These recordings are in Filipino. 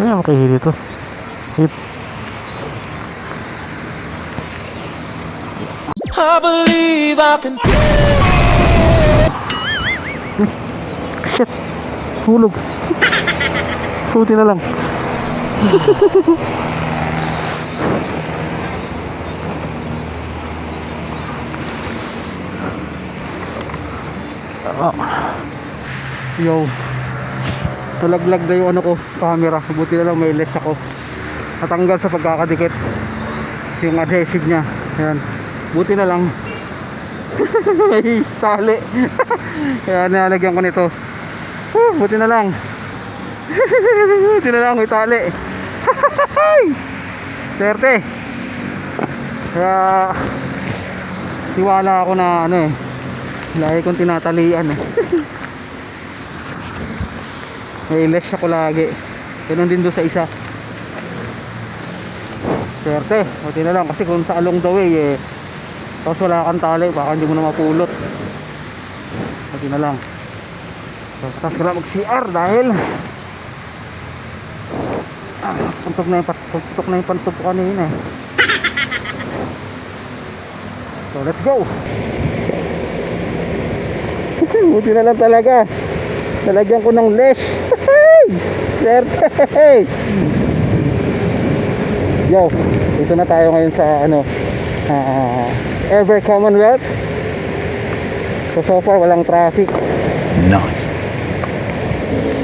Kaya makihili to. Hip. I believe I can Shit. Hulog. Puti na lang. Ah. Yo. Talaglag na yung ano ko, camera. Buti na lang may lens ako. Natanggal sa pagkakadikit. Yung adhesive niya. Ayan. Buti na lang. may tali. Kaya nalagyan ko nito. Huh, buti na lang. buti na lang may tali. Swerte. Kaya tiwala ako na ano eh. Lagi kong tinatalian eh. May less ako lagi. Ganun din doon sa isa. Swerte. Buti na lang kasi kung sa along the way eh. Tapos wala kang tali, baka hindi mo na mapulot. Buti na lang. So, tapos ko lang mag-CR dahil ah, puntok na yung puntok na yung pantok kanina eh. So let's go. Buti na lang talaga. Talagyan ko ng lesh. Swerte. Yo, dito na tayo ngayon sa ano ah, Ever Commonwealth. So so far walang traffic. Nice.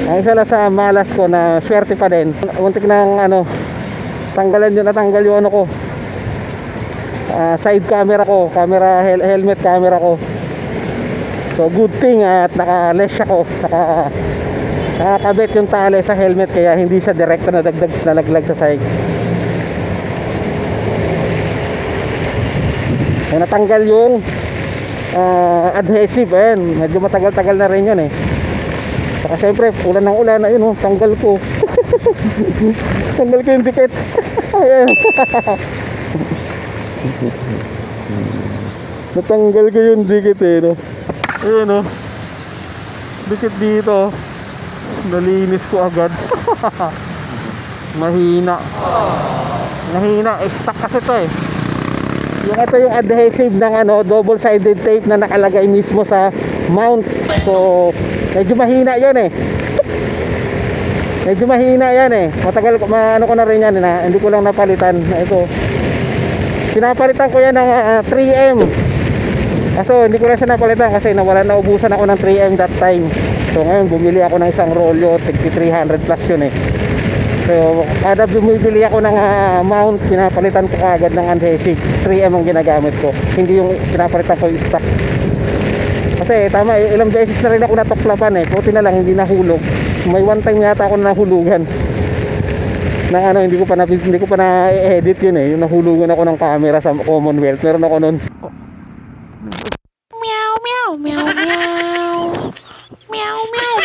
Ang isa lang sa malas ko na swerte pa din. Untik nang ano, tanggalan yun, natanggal yung ano ko. Ah, side camera ko, camera, hel- helmet camera ko. So good thing at naka-lesh ako, saka nakakabit yung tali sa helmet kaya hindi siya direkto na dagdag na laglag sa side. Kaya natanggal yung ah, adhesive, ayan, medyo matagal-tagal na rin yun eh. Saka siyempre, ulan ng ulan, ayun oh, tanggal ko. tanggal ko yung dikit. Ayan. Natanggal ko yung dikit eh, no. Ayun oh. Dikit dito. Nalinis ko agad. Mahina. Mahina. Eh, stuck kasi to eh. Yung ito yung adhesive ng ano, double-sided tape na nakalagay mismo sa mount. So, medyo mahina 'yon eh. Medyo mahina 'yan eh. Matagal ko ma- ano ko na rin 'yan na hindi ko lang napalitan. Ito. Pinapalitan ko 'yan ng ah, 3M. Kaso hindi ko na siya napalitan kasi nawala na ubusan ako ng 3M that time. So ngayon bumili ako ng isang rolyo, tig 300 plus 'yun eh. So, kada bumibili ako ng ah, mount, pinapalitan ko agad ng adhesive. 3M ang ginagamit ko. Hindi yung pinapalitan ko yung stock. Kasi tama, ilang beses na rin ako natuklapan eh. Puti na lang, hindi nahulog. May one time yata ako na nahulugan. Nang ano, hindi ko pa na, hindi ko pa na-edit yun eh. Yung nahulugan ako ng camera sa Commonwealth. Meron ako noon.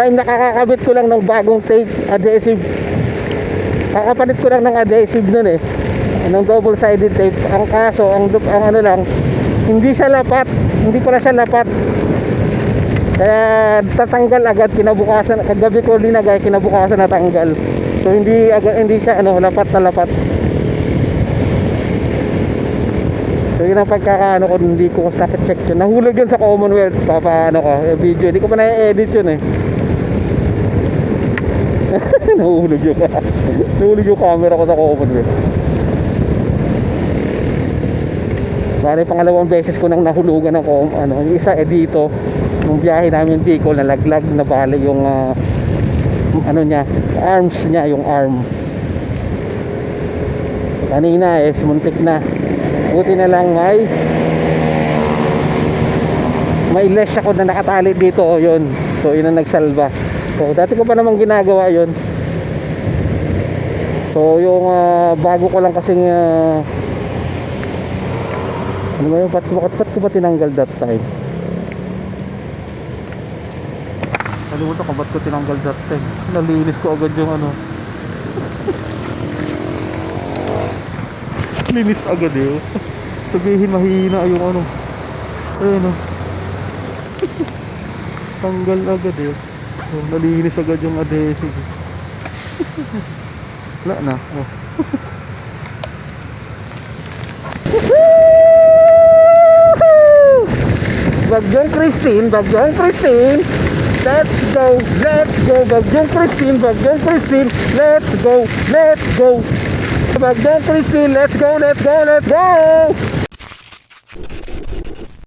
time na kakakabit ko lang ng bagong tape adhesive. Kakapalit ko lang ng adhesive nun eh. Ng double sided tape. Ang kaso, ang, ang ano lang, hindi siya lapat. Hindi pala siya lapat. Kaya tatanggal agad kinabukasan. Kagabi ko linagay, kinabukasan natanggal. So hindi agad hindi siya ano lapat na lapat. So yun ang pagkakaano ko, hindi ko dapat check yun. Nahulog yun sa Commonwealth, papaano ko, yung video. Hindi ko pa na-edit yun eh. Nahulog yung, nahulog yung camera ko sa Commonwealth. Bari pangalawang beses ko nang nahulugan ako, ano, yung isa eh dito, nung biyahe namin Bicol, nalaglag na bali yung, ah, ano niya, arms niya, yung arm. Kanina eh, muntik na. Buti na lang ay may less ako na nakatali dito oh, yun. So yun ang nagsalba. So dati ko pa namang ginagawa yun. So yung ah, bago ko lang kasing ah, ano ba yun? Ba't, ba't, ba't ko ba tinanggal that time? Kalimutan ko ba't ko tinanggal that time. Nalinis ko agad yung ano. Linis agad eh. Sabihin mahina yung ano. Ayun oh. Tanggal agad eh. Oh, nalinis agad yung adhesive. Wala na. Oh. Bagyong Christine, Bagyong Christine. Let's go, let's go, Bagyong Christine, Bagyong Christine. Let's go, let's go. Bagyong Christine, let's go, let's go, let's go.